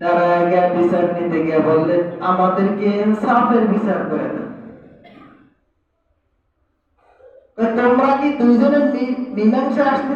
তারা বিচার নিতে গিয়ে বললেন আমাদেরকে ইনসাফের বিচার করে তোমরা কি মীমাংসা আসতে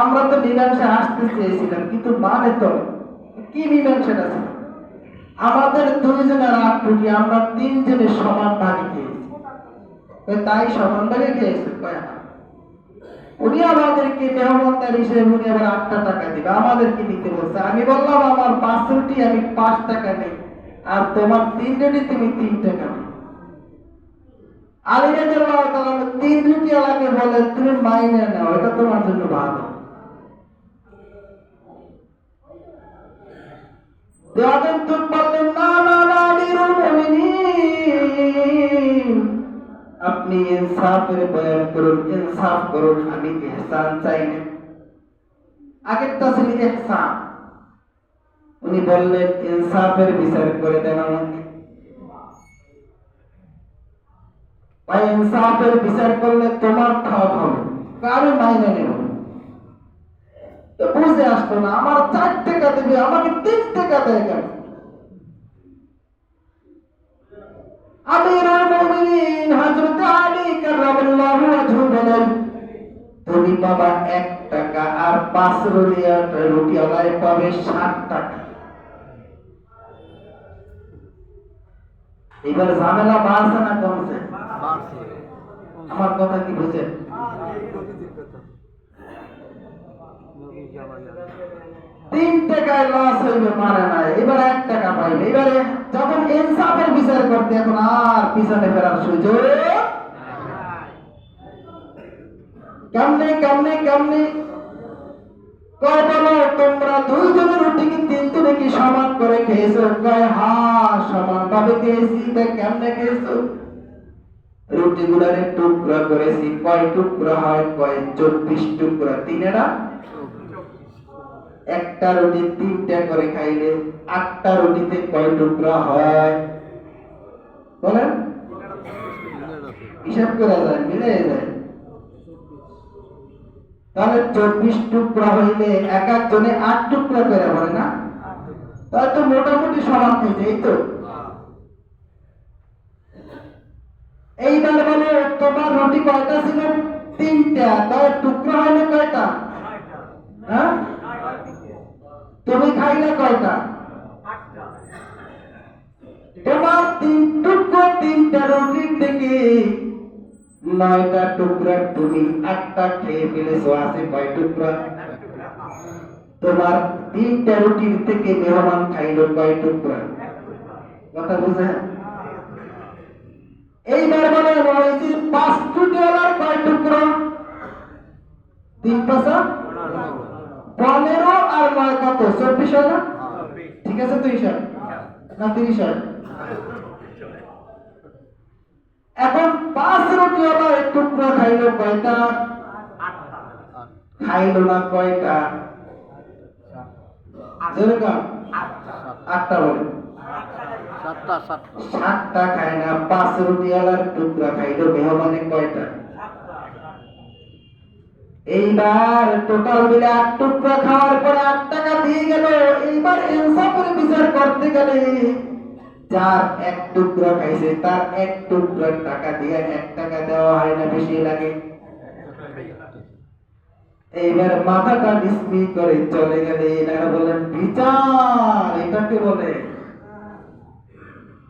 আমরা তো মীমাংসা আসতে চেয়েছিলাম, কিন্তু মানে তো কি মীমাংসাটা ছিল? আমাদের দুইজনের আট রুটি আমরা তিনজনের সমান ভাগে খেয়েছি। তাই সমান ভাগে খেয়েছি, কয়। উনি আমাদেরকে মেহমানদার হিসেবে উনি আবার আটটা টাকা দিবে। আমাদেরকে নিতে বলছে। আমি বললাম, আমার পাঁচ রুটি, আমি পাঁচ টাকা নেই। আর তোমার তিন রুটি, তুমি তিন টাকা নেই। আলী তিন রুটি আলাকে বলে, তুমি মাইনে নাও, এটা তোমার জন্য ভালো। দেওয়ানতুন বললেন, না না না, আমিরুল মুমিনিন। আপনি ইনসাফের বয়ান করুন, ইনসাফ করুন, আমি ইহসান চাই না। আগেরটা ছিল ইহসান। উনি বললেন, ইনসাফের বিচার করে দেন আমাকে। ভাই ইনসাফের বিচার করলে তোমার ঠক হবে, কারও মাইনে নেব বুঝে আসতো না, আমার চার টাকা দেবে, আমাকে তিন টাকা দেয় কেন? আমিরুল মুমিনিন তুমি বাবা এক টাকা আর পাঁচ রুটি রুটি পাবে ষাট টাকা। এবার ঝামেলা বাড়ছে না কমছে? আমার কথা কি বুঝেন তিন টাকায় লস হইবে পারে না এবার এক টাকা পাইবে। এবারে যখন ইনসাফের বিচার করতে, এখন আর পিছনে ফেরার সুযোগ কেমনে কেমনে কেমনে? তোমরা রুটি কি সমান করে খেয়েছো? কয়, হা, সমান। ভাবে খেয়েছি কেমনে খেয়েছো? রুটি গুলারে টুকরা করেছি। কয় টুকরা হয়, কয় চব্বিশ টুকরা, তিনেরা? একটা রুটি তিনটা করে খাইলে আটটা রুটিতে কয় টুকরা হয়? বলেন। হিসাব করা যায়, মিলে যায়। তাহলে চব্বিশ টুকরা হইলে এক একজনে আট টুকরা করে বলে না? তাহলে তো মোটামুটি সমান হয়েছে এই তো। এইবার বলো, তোমার রুটি কয়টা ছিল? তিনটা, তাহলে টুকরা, তুমি আটটা খেয়ে ফেলেছো, আছে কয় টুকরা? তোমার তিনটা রুটির থেকে মেহমান খাইলো কয় টুকরা? কথা বুঝে এইবার বলে রয়েছে পাঁচ টুকরার কয় টুকরা? তিন পাঁচা? পনেরো আর নয় কত? চব্বিশ হয় না? ঠিক আছে তো হিসাব না, তিরিশ হয়। এখন পাঁচ রুটি আবার টুকরো খাইলো কয়টা? খাইলো না কয়টা? আটটা বলে। সাতটা না, পাঁচ রুটি টুকরা খাইলো, মেহমানে কয়টা? এইবার টোটাল মিলে আট টুকরা খাওয়ার পরে আট টাকা দিয়ে গেল। এইবার ইনসাফের বিচার করতে গেলে যার এক টুকরা খাইছে তার এক টুকরার টাকা দিয়ে এক টাকা দেওয়া হয় না বেশি লাগে। এইবার মাথাটা ডিসমি করে চলে গেলে এনারা বলেন বিচার এটাকে বলে।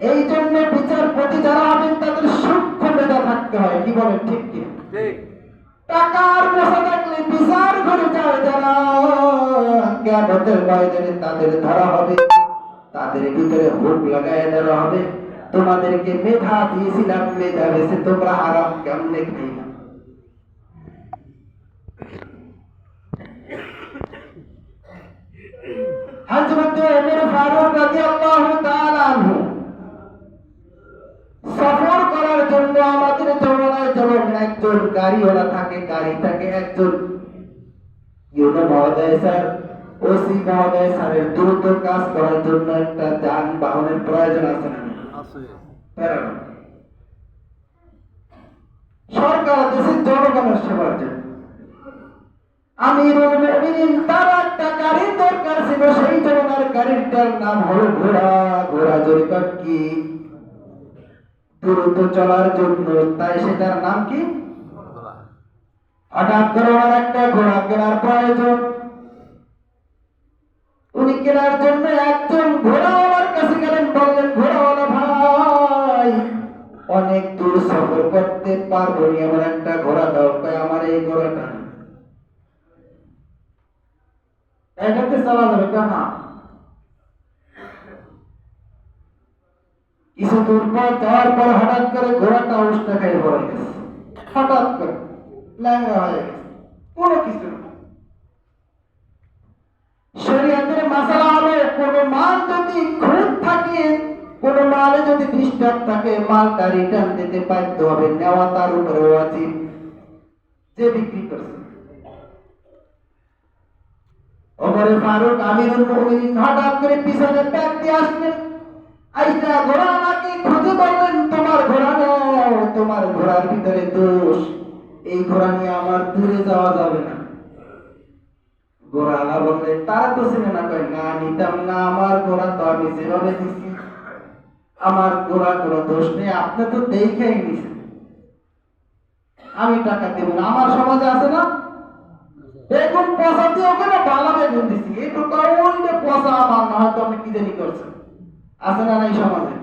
এই জন্য বিচারপতি যারা হবেন তাদের সূক্ষ্ম মেধা থাকতে হয় কি বলেন ঠিক কি? টাকার বসে থাকলে বিচার করে যায় যারা। কেমতের ময়দানে তাদের ধরা হবে। তাদের ভিতরে হুক লাগায় দেওয়া হবে। তোমাদেরকে মেধা দিয়েছিলাম, মেধা বেছে তোমরা আরাম কেমনে খাইলা হযরত সফর করার জন্য আমাদের জমানায় যেমন একজন গাড়িওয়ালা থাকে, গাড়ি থাকে একজন। মহোদয় স্যার ওসি মহোদয় স্যারের দ্রুত কাজ করার জন্য একটা যানবাহনের প্রয়োজন আছে না? সরকার দেশের জনগণের সেবার জন্য। আমিরুল মুমিনিন তার একটা গাড়ির দরকার ছিল সেই গাড়িটার নাম হলো ঘোড়া। ঘোড়া জরিপাট কি? দ্রুত চলার জন্য তাই সেটার নাম কি? হঠাৎ করে ওনার একটা ঘোড়া কেনার প্রয়োজন। কেনার জন্য একজন ঘোড়াওয়ালার কাছে গেলেন, বললেন, ঘোড়াওয়ালা ভাই, অনেক দূর সফর করতে পারব আমার একটা ঘোড়া দাও আমার এই ঘোড়াটা। এটাতে চালা যাবে কেন কিছু দূর পর যাওয়ার পর হঠাৎ করে ঘোড়াটা উষ্টা খাই পড়ে গেছে। হঠাৎ করে ল্যাংড়া হয়ে গেছে। কোনো কিছু না। শরীয়তের মাসালা হলো কোন মাল যদি থাকে, কোন মালে যদি ডিস্টার্ব থাকে, মালটা রিটার্ন দিতে বাধ্য হবে। নেওয়া তার উপরে যে বিক্রি করছে। ফারুক আমিরুল হঠাৎ করে পিছনে ব্যাগ দিয়ে আসলেন। আইসা, ঘোড়া আমাকে খুঁজে বললেন তোমার ঘোড়া নাও, তোমার ঘোড়ার ভিতরে দোষ। এই ঘোড়া নিয়ে আমার দূরে যাওয়া যাবে না। আলা বললে তারা তো চিনে না কয় না নিতাম না আমার তো আমি যেভাবে দিছি আমার কোনো দোষ নেই আপনি তো দেখেই নিছেন। আমি টাকা দেব না আমার সমাজে আছে না? বেগুন পচা দিয়ে বেগুন দিছি একটু কাউন্টে পচা আমার না হয়তো আপনি কি জানি করছেন। আছে না নাই সমাজে?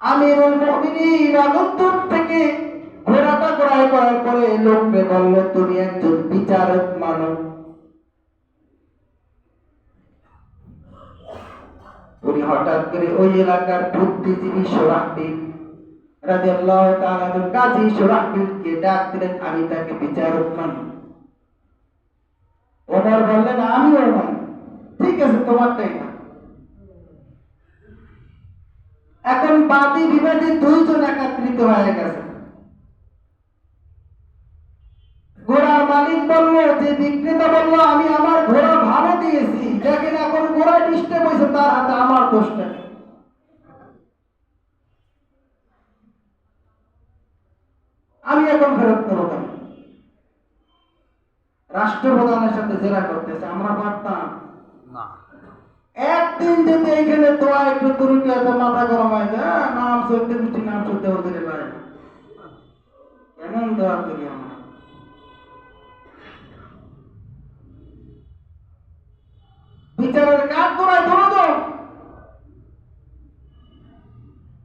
আমিরুল মুমিনিন আগন্তুক থেকে ঘোড়াটা ক্রয় করার পরে লোককে বলল তুমি একজন বিচারক মানব উনি হঠাৎ করে ওই এলাকার বুদ্ধিজীবী দিলেন, আমি তাকে বিচারক ওমর বললেন, আমিও মানি। ঠিক আছে, তোমারটাই না। এখন বাদী বিবাদী দুইজন একত্রিত হয়ে গেছে ঘোড়ার মালিক বলল যে বিক্রেতা বলল আমি আমার ঘোড়া ভাড়া দিয়েছি। দেখেন এখন ঘোড়া ডিস্টার্ব হয়েছে তার হাতে আমার দোষটা আমি এখন ফেরত কেন? রাষ্ট্রপ্রধানের সাথে জেরা করতেছে আমরা পারতাম। না। একদিন যদি এইখানে দোয়া একটু তুরুটি আছে মাথা গরম হয়ে যায় নাম সত্যি মিষ্টি নাম সত্যি হতে পারে। কেমন দোয়া করি আমরা বিচারের কাজ করায় ধরো তো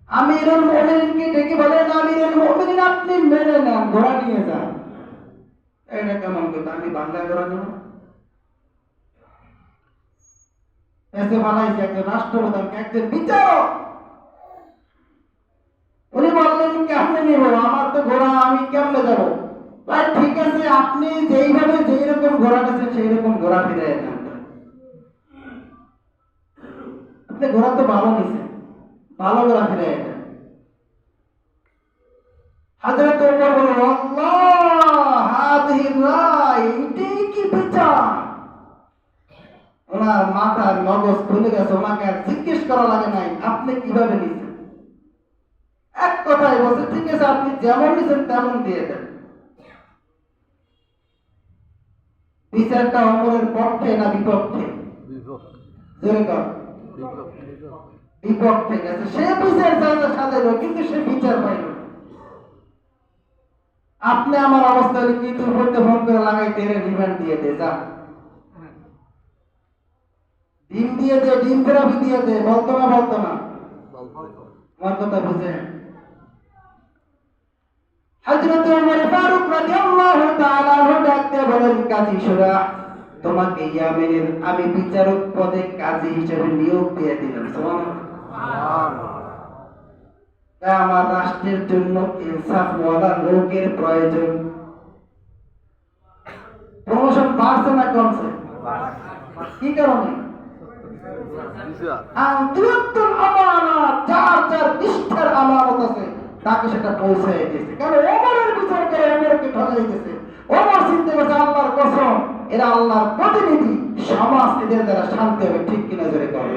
আমিরুল মুমিনিনকে ডেকে বলেন আমিরুল মুমিনিন আপনি মেনে নেন ঘোড়া নিয়ে যান এটা কেমন কথা আমি বাংলা ঘোড়া নেব এসে বানাইছে একজন রাষ্ট্রপ্রধান, একজন বিচারক। উনি বললেন, কেমনে নিব? আমার তো ঘোড়া, আমি কেমনে যাব? ভাই, ঠিক আছে, আপনি যেইভাবে যেই রকম ঘোড়া গেছেন সেই রকম ঘোড়া ফিরে দেন আপনি ঘোড়া তো ভালো নিছেন, ভালো ঘোড়া ফিরে দেন। হাজরত ওমর বলল আল্লাহ হাদিহি রায় এটাই কি বিচার ওনার মাথার মগজ খুলে গেছে ওনাকে আর জিজ্ঞেস করা লাগে নাই আপনি কীভাবে নিছেন? এক কথায় বলছে ঠিক আছে আপনি যেমন নিছেন তেমন দিয়ে দেন। বিচারটা অমরের পক্ষে না বিপক্ষে? বিপক্ষে। গেছে। সে বিচার চাইলে সাজাইল কিন্তু সে বিচার পাইল আপনি আমার অবস্থা হলে কি তুই করতে ফোন করে লাগাইতে এর রিমান্ড দিয়ে দে যা। ডিম দিয়ে দে ডিম থেরাপি দিয়ে দে বলতো না বলতো না। আমার কথা বুঝে? হযরত ওমর ফারুক রাদিয়াল্লাহু তাআলা ডাকতে বলেন কাজী সুরা তোমাকে ইয়ামেনের আমি বিচারক পদে কাজী হিসেবে নিয়োগ দিয়ে দিলাম। সুবহানাল্লাহ। আমার রাষ্ট্রের জন্য ইনসাফওয়ালা লোকের প্রয়োজন। প্রমোশন বাড়ছে না কমছে? কি কারণে? বিচার আমানত, যার যার নিষ্ঠার আমানত আছে, তাকে সেটা পৌঁছায় দিয়েছে। কারণ ওমরের বিচার করে ওমরকে ঠকাই দিয়েছে। ওমর চিন্তা করছে আল্লাহর কসম। এরা আল্লাহর প্রতিনিধি। সমাজ এদের দ্বারা শান্তি হবে, ঠিক কিনা জোরে করে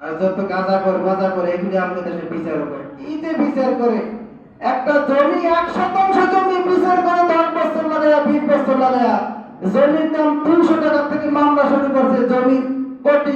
আর যত গাঁজা করে, বাজা করে, এগুলি আমাদের দেশে বিচার করে। কি যে বিচার করে? একটা জমি, এক শতাংশ জমি বিচার করে লাগায়া। জমির দাম তিনশো টাকা থেকে মামলা শুরু করছে জমি কোটি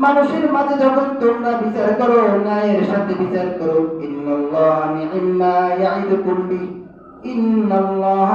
মানুষের মাঝে যখন তোমরা বিচার করো, ন্যায়ের সাথে বিচার করো, ইন্নাল্লাহা নি'ম্মা ইয়াইদুকুম বি, ইন্নাল্লাহ